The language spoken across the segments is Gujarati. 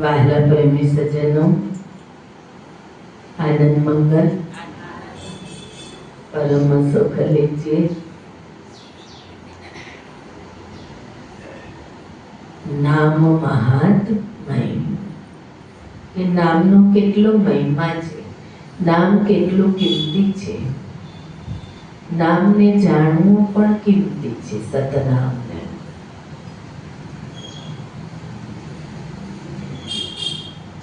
વહાલા પ્રેમી સજ્જનો, આનંદ મંગલ, પરમ સુખ લીજીએ નામ મહાત્મય કે નામનો કેટલો મહિમા છે? નામ કેટલું કિંમતી છે? નામને જાણવું પણ કિંમતી છે સતનામને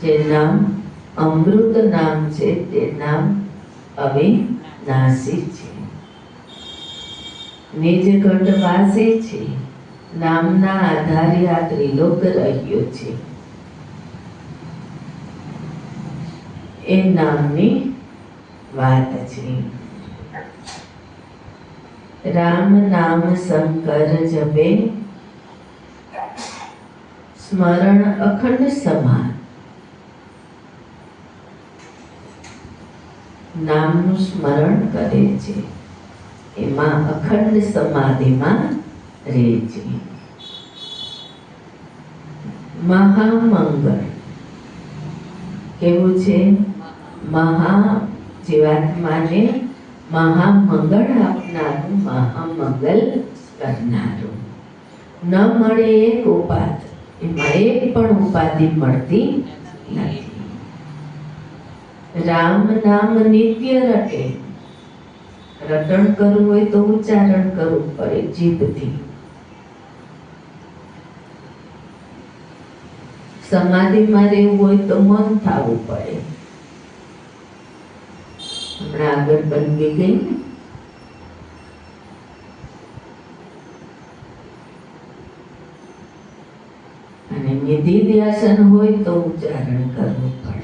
જે નામ અમૃત નામ છે તે નામ અવિનાશી છે. નિજ ઘટ પાસે છે. નામના આધારે આ ત્રિલોક રહ્યો છે. એ નામની વાત છે. રામ નામ શંકર જપે. સ્મરણ અખંડ સમાન નામનું સ્મરણ કરે છે. એમાં અખંડ સમાધિમાં રહે છે. મહામંગળ. કેવું છે? મહા જીવાત્માને મહામંગળ આપનારું મહામંગલ કરનારું. ન મળે એક ઉપાદ એમાં એક પણ ઉપાધિ મળતી રામ નામ નિત્ય રટે. રટણ કરવું હોય તો ઉચ્ચારણ કરવું પડે જીભથી. સમાધિમાં રહેવું હોય તો મન થવું પડે. હમણાં આગળ બનવી ગઈ અને નિધિ ધ્યાસન હોય તો ઉચ્ચારણ કરવું પડે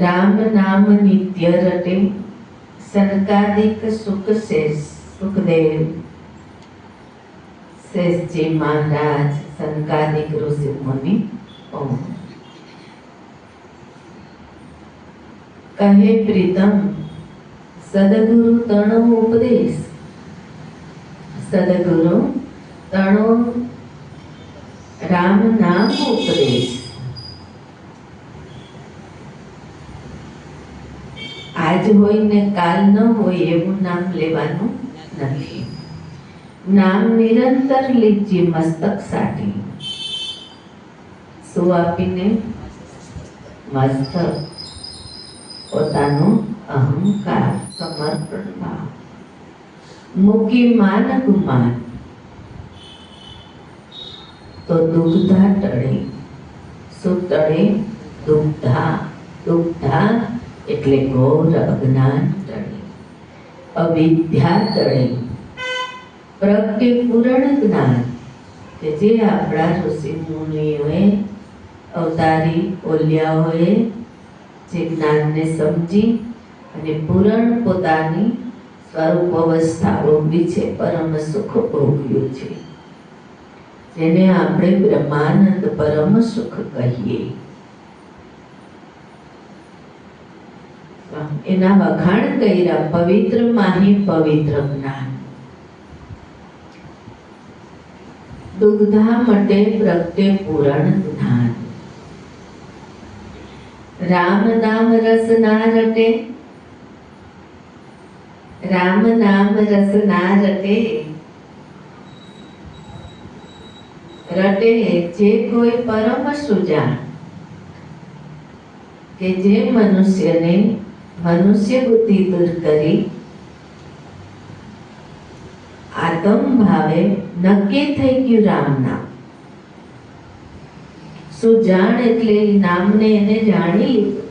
રામ નામ નિત્ય રટે, સનકાદિક સુખ શેષ, સુખદેવ. શેષજી મહારાજ સનકાદિક ઋષિ મુનિ કહે પ્રીતમ, સદગુરુ તણો ઉપદેશ. સદગુરુ તણો રામ નામ ઉપદેશ. આજ કાલ ન હોય એવું નામ લેવાનું નથી. નામ નિરંતર લીજે મસ્તક સાથે શું આપીને? મસ્તક. પોતાનો અહંકાર સમર્પણ ભાવ મૂકી માન ગુમાન તો દુગ્ધા ટળે. શું ટળે? દુગ્ધા. દુગ્ધા એટલે ઘોર અજ્ઞાન ટળે. અવિદ્યા ટળે. પ્રગટે પૂર્ણ જ્ઞાન. કે જે આપણા ઋષિ મુનિઓએ અવતારી ઓલિયાઓએ જે જ્ઞાનને સમજી અને પૂરણ પોતાની સ્વરૂપ અવસ્થા ભોગવી છે પરમ સુખ ભોગ્યું છે. જેને આપણે બ્રહ્માનંદ પરમ સુખ કહીએ. એના વખાણ કર્યા પવિત્ર માહી પવિત્ર જ્ઞાન. દુગ્ધા મટે પ્રગટે પૂરણ જ્ઞાન. રામ નામ રસ ના રટે. રામ નામ રસ ના રટે. રટે જે કોઈ પરમ સુજાણ કે જે મનુષ્યને મનુષ્ય બુદ્ધિ દૂર કરી આતમ ભાવે નક્કી થઈ ગયું રામ નામ સુજાણ એટલે નામને એને જાણી લીધું?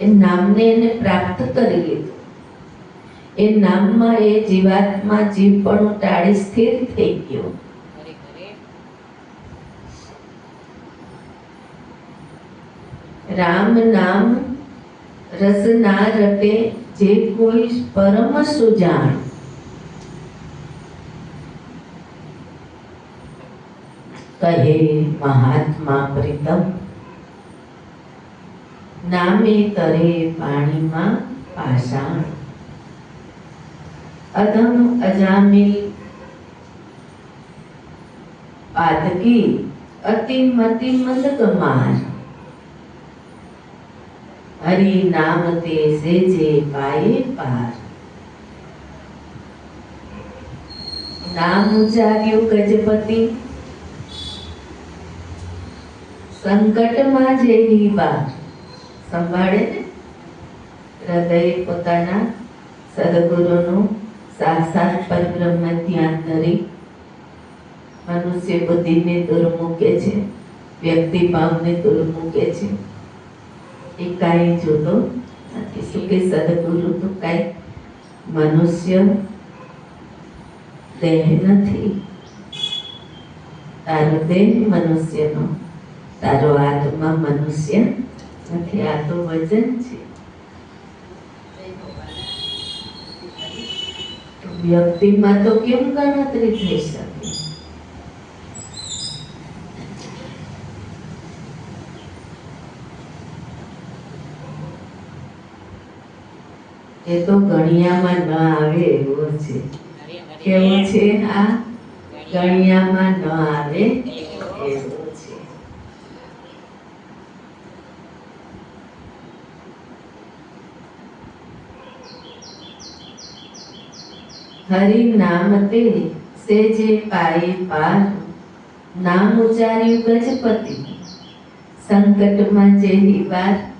એ નામને એને પ્રાપ્ત કરી લીધું. એ નામમાં એ જીવાત્મા જીવપણું ટાળી સ્થિર થઈ ગયો. રામ નામ રસ ના રટે જે કોઈ પરમ સુજાણ. કહે મહાત્મા પ્રીતમ, નામે તરે પાણીમાં પાષાણ. અધમ અજામિલ પાદકી અતિ મતિ મંદ કમાર. હરિ નામ તે જે જે પાયે પાર નામ ઉજાર્યું ગજપતિ સંકટમાં જેવી બા સંભાળે હૃદય પોતાના સદગુરુનું સાક્ષાત પરબ્રહ્મ ધ્યાન ધરી મનુષ્ય બુદ્ધિને દૂર મૂકે છે વ્યક્તિ ભાવને દૂર મૂકે છે એ કાંઈ જોતો નથી શું કે સદગુરુ તો કાંઈ મનુષ્ય દેહ નથી. તારો દેહ મનુષ્યનો, તારો આત્મા મનુષ્ય નથી. આ તો વજન છે. વ્યક્તિમાં તો કેમ ગણતરી થઈ શકે? એ તો ગણિયામાં ન આવે એવો છે. કેવો છે? આ ગણિયામાં ન આવે એવો હરિ નામ તે સેજે પાયે પાર, નામ ઉચાર્યું ગજપતિ. સંકટમાં જેની વાર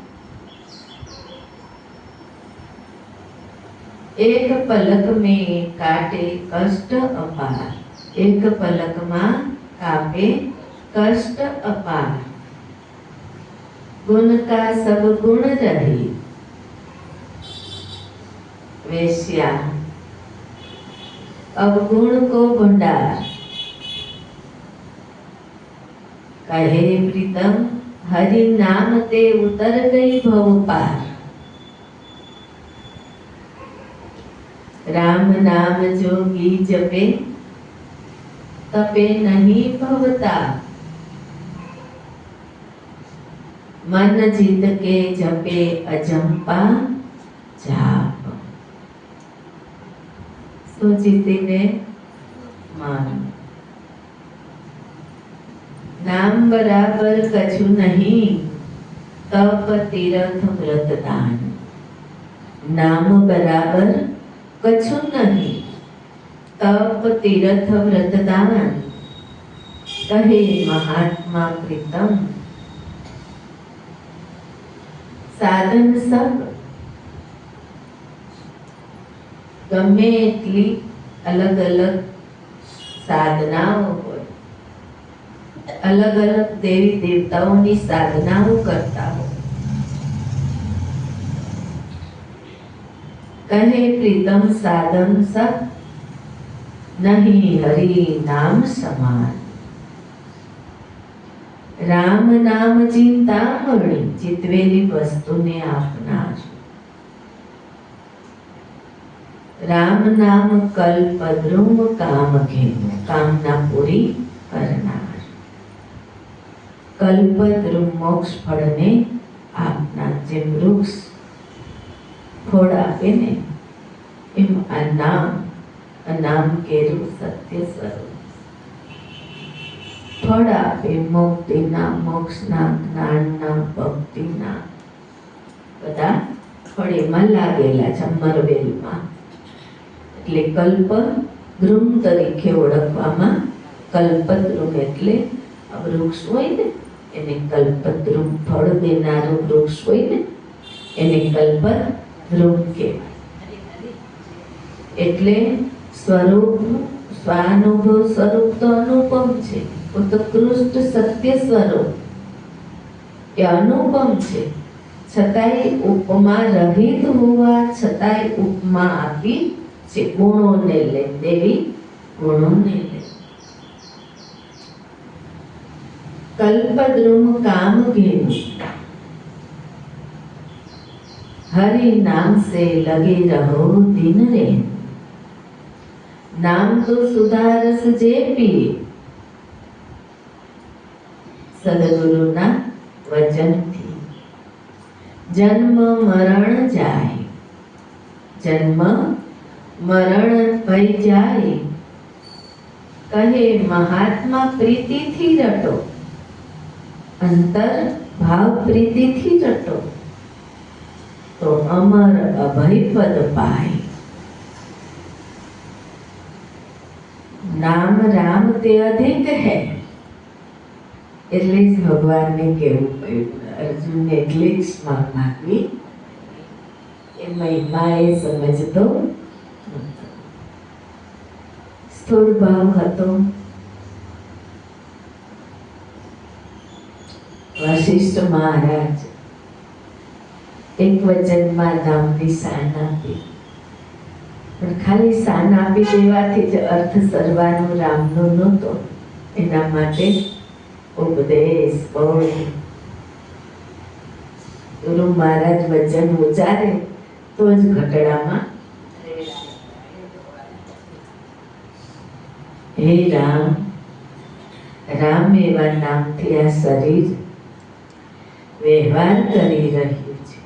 એક પલક में काटे कष्ट अपार एक पलक માં कापे कष्ट अपार गुण का सब गुण रही वेश्या अवगुण को भंडार कहे प्रीतम हरि नाम ते उतर गई भव पार રામ નામ જોગી જપે, તપે નહીં ભવતા. મન જીત કે જપે અજંપા જાપ. સો જીતીને? માન. નામ બરાબર કછું નહીં, તપ, તીર્થ વ્રતદાન નામ બરાબર કછું નહીં, તપ, તીરથ, વ્રત, દાન. કહે મહાત્મા પ્રીતમ, સાધન સબ. ગમે એટલી અલગ અલગ સાધનાઓ હોય, અલગ અલગ દેવી દેવતાઓની સાધનાઓ કરતા હોય. કહે પ્રીતમ સાધન સત નહીં હરિ નામ સમાન રામ નામ ચિંતામણી ચિતવેલી વસ્તુને આપનાર રામ નામ કલ્પદ્રુમ કામ ઘેનું કામના પૂરી કરનાર કલ્પદ્રુમ મોક્ષ ફળને આપનાર જેમ વૃક્ષ ફળ આપે ને એમ આ નામ આ નામ કેરું સત્ય સ્વરૂપ. ફળ આપે મુક્તિના, મોક્ષના, જ્ઞાનના, ભક્તિના. બધા ફળ એમાં લાગેલા છે મરવેલમાં એટલે કલ્પ ધ્રુમ તરીકે ઓળખવામાં કલ્પદ્રુમ એટલે વૃક્ષ હોય ને, એને કલ્પદ્રુમ ફળ દેનારું વૃક્ષ હોય ને, એને કલ્પદ્રુમ કહેવાય. એટલે સ્વરૂપ, સ્વાનુભવ સ્વરૂપ તો અનુપમ છે. ઉત્કૃષ્ટ સત્ય સ્વરૂપ. એ અનુપમ છે. છતાંય ઉપમા રહિત હોવા છતાંય ઉપમા આપી છે. ગુણોને લે, દેવી ગુણોને લે. કલ્પદ્રુમ કામ ઘેનું. હરિ નામ સે લગે રહો દિન રે. નામ તું સુધારસ જે પી સદગુરુના વચનથી. જન્મ મરણ જાય. જન્મ મરણ ભઈ જાય. કહે મહાત્મા પ્રીતિથી રટો. અંતર ભાવ પ્રીતિથી રટો. તો અમર અભય પદ પાય. નામ રામ તે અધિક હે. એટલે જ ભગવાનને કેવું પડ્યું એટલી જ માગવી એ મહિમા એ સમજતો સ્થૂળ ભાવ હતો. વશિષ્ઠ મહારાજ એક વચનમાં નામની સાન આપી. પણ ખાલી સાન આપી દેવાથી જ અર્થ સર્વાનો રામનો નહોતો. એના માટે ઉપદેશ પણ ગુરુ મહારાજ વચન ઉચ્ચારે, તો જ ઘટડામાં હે રામ રામ એવા નામથી આ શરીર વ્યવહાર કરી રહ્યું છે.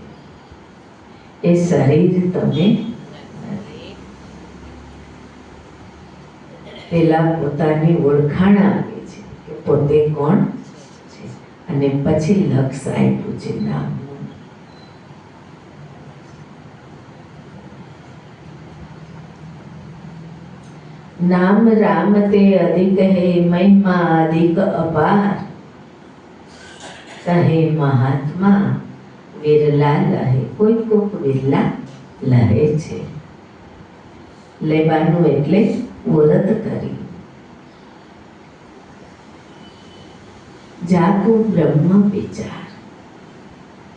એ શરીર તમે પેલા પોતાની ઓળખાણ આપે છે કે પોતે કોણ છે. અને પછી લક્ષ આપ્યું છે નામ. નામ રામ તે અધિક હે મહિમા, અધિક અપાર. કહે મહાત્મા, વિરલા લહે. કોઈ કોક વિરલા લહે છે. લેવાનું એટલે ઓળખ કરી જાતું બ્રહ્મ વિચાર.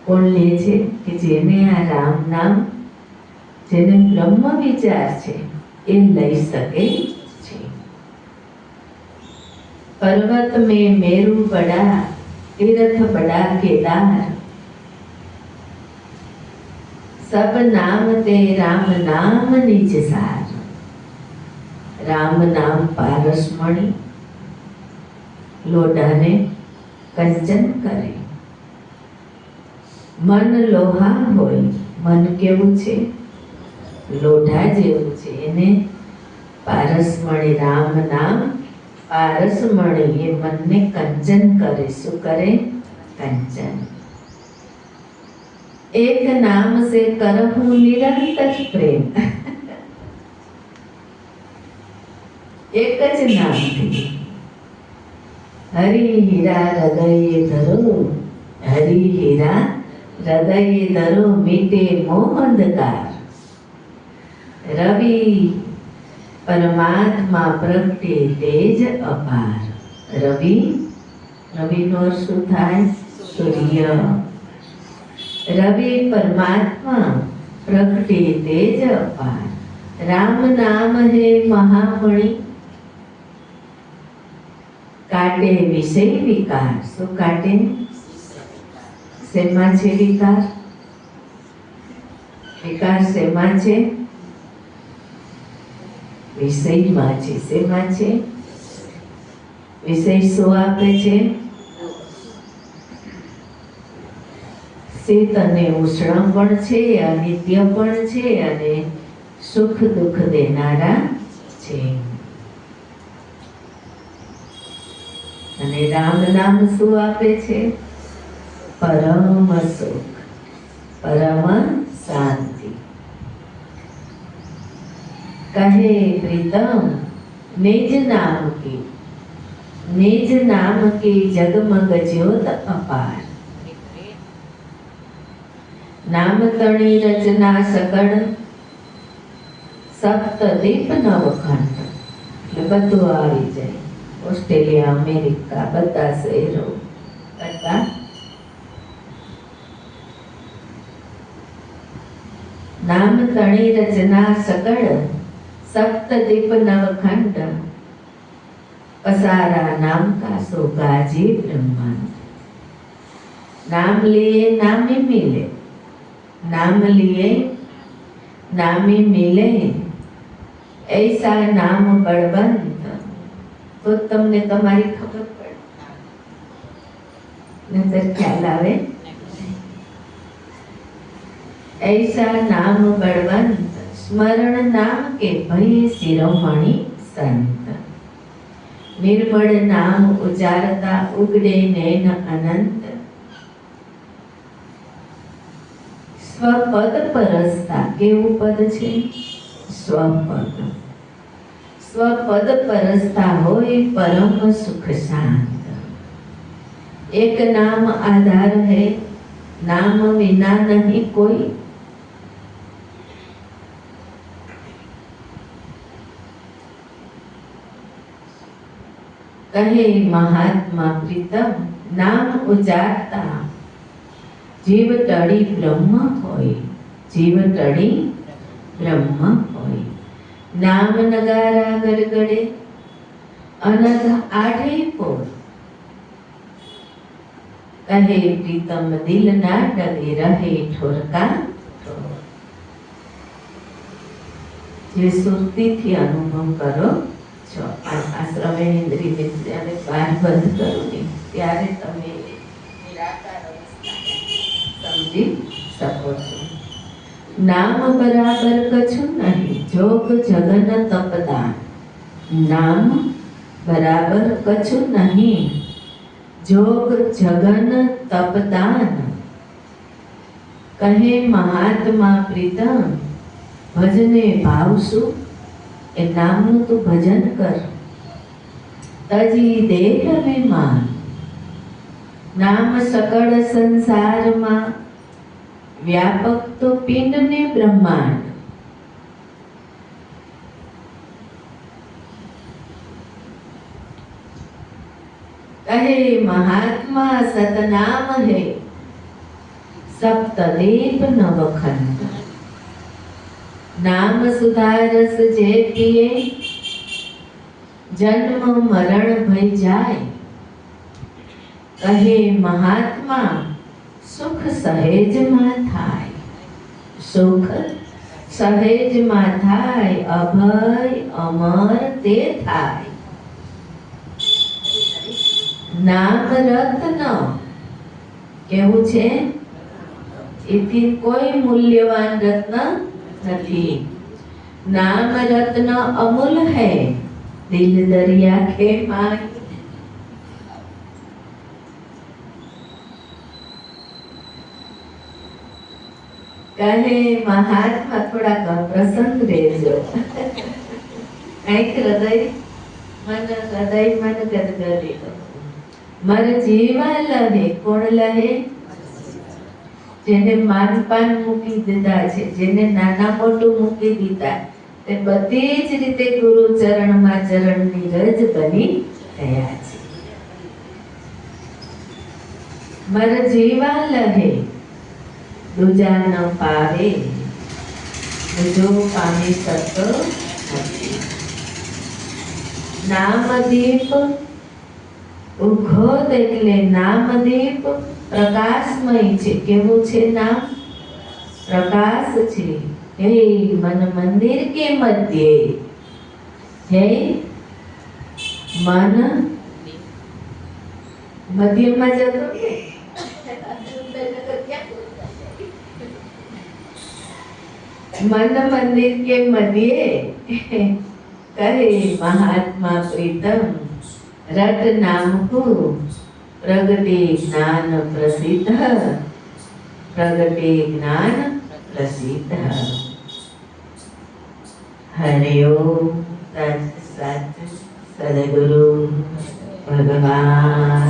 કોણ લે છે કે જેને આ રામ નામ, જેને બ્રહ્મ વિચાર છે, એ લઈ શકે છે? પર્વત મેં મેરુ બડા તીર્થ બડા કેદાર. સબ નામ તે રામ નામ નિજ સાર. રામ નામ પારસમણી લોઢાને કંચન કરે. મન લોહા હોય, મન કેવું છે? લોઢા જેવું છે. એને પારસમણી રામ નામ પારસમણી એ મનને કંચન કરે. શું કરે? કંચન એક નામ સે કરહું નિરંતર પ્રેમ. એક જ નામથી હરિ હીરા હૃદયે ધરો હરિ હીરા હૃદયે ધરો, મીટે મોહ અંધકાર. રવિ, પરમાત્મા પ્રગટે તેજ અપાર. રવિ, રવિનો શું થાય? સૂર્ય. રવિ પરમાત્મા પ્રગટે તેજ અપાર. રામ નામ હે મહામણી. કાટે વિષય વિકાર. શું કાટે શેમાં છે વિકાર? વિકાર શેમાં છે? વિષયમાં છે. શેમાં છે? વિષય શું આપે છે? શીત અને ઉષ્ણ પણ છે, અનિત્ય પણ છે અને સુખ દુઃખ દેનારા છે. અને રામ નામ શું આપે છે? પરમ સુખ, પરમ શાંતિ. કહે પ્રીતમ, નિજ નામ કે, નિજ નામ કે જગમગ જ્યોત અપાર. નામ તણી રચના સકળ સપ્ત દીપ નવખંડ. એટલે બધું આવી જાય. ઓસ્ટ્રેલિયા અમેરિકા બધા શહેરો કરતા નામ તણી રચના સકળ સપ્ત દીપ નવખંડ પસારા નામ કા સોગાજી બ્રહ્માંડ નામ लिए नाम ही मिले नाम लिए नाम ही मिले ऐसा नाम बड़बंद તો તમને તમારી ખબર પડે. નતર ખ્યાલ આવે? એસા નામ બળવંત સ્મરણ નામ કે ભય શિરોમણી સંત. નિર્મળ નામ ઉજારતા ઉગડે નૈન અનંત. સ્વપદ પરસતા કેવું પદ છે? સ્વપદ. સ્વપદ પરસ્તા હોય પરમ સુખ શાંત એક નામ આધાર હે, નામ વિના નહીં કોઈ. કહે મહાત્મા પ્રીતમ, નામ ઉચારતા જીવ ટળી બ્રહ્મ હોય, જીવ ટળી બ્રહ્મ નામ નગારા ગડગડે અનઘ આઠે પોર કહે પ્રીતમ દિલ ના ડગે રહે ઠોરકા જે સુરતીથી અનુભવ કરો છો. આ આશ્રમે ઇન્દ્રિય જ્યારે બાર બંધ કરો ને ત્યારે તમે નિરાકાર સમજી શકો છો. નામ બરાબર કછું નહીં, જોગ જગન તપદાન નામ બરાબર કછું નહીં, જોગ જગન તપદાન કહે મહાત્મા પ્રીતમ, ભજને ભાવશું એ નામનું તું ભજન કર. તજી દેહ વિમાન. નામ સકળ સંસારમાં વ્યાપક તો પિંડ ને બ્રહ્માંડ. કહે, મહાત્મા સતનામ હે, સપ્તદીપ નવખંડ. નામ સુધારસ જે પીએ, જન્મ મરણ ભય જાય. કહે, મહાત્મા સહેજમાં થાય સુખ સહેજમાં થાય અભય અમર તે થાય. નામ રત્ન કેવું છે? એથી કોઈ મૂલ્યવાન રત્ન નથી. નામ રત્ન અમૂલ હૈ. દિલ દરિયા ખે માય કહે મહાત્મા થોડાક પ્રસન્ન રહેજો. કંઈક હૃદય, મન હૃદય, મન ગદગદી. મન જીવા લહે, કોણ લહે? જેને માનપાન મૂકી દીધા છે, જેને નાના મોટું મૂકી દીધા. તે બધી જ રીતે ગુરુ ચરણમાં ચરણની રજ બની ગયા છે. મન જીવા લહે દૂજા ન પાવે. દૂજો પામે શકતો નામદીપ ઉઘોત એટલે નામદીપ પ્રકાશમય છે. કેવું છે નામ? પ્રકાશ છે. હે મન મંદિર કે મધ્યે? હે મન મધ્યમાં જતો કે મન મંદિર કે મધ્યે કરે મહાત્મા પ્રીતમ રટ નામ હું પ્રગટે જ્ઞાન પ્રસિદ્ધ, પ્રગટે જ્ઞાન પ્રસિદ્ધ. હરે ઓમ સચ સચ સદગુરુ ભગવાન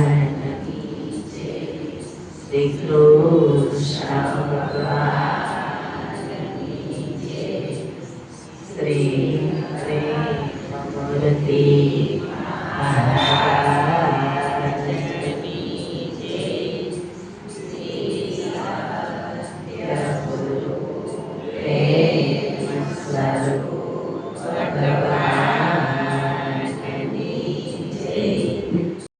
શ્રી કૃષ્ણ ભગવાન. हरे हरे रमते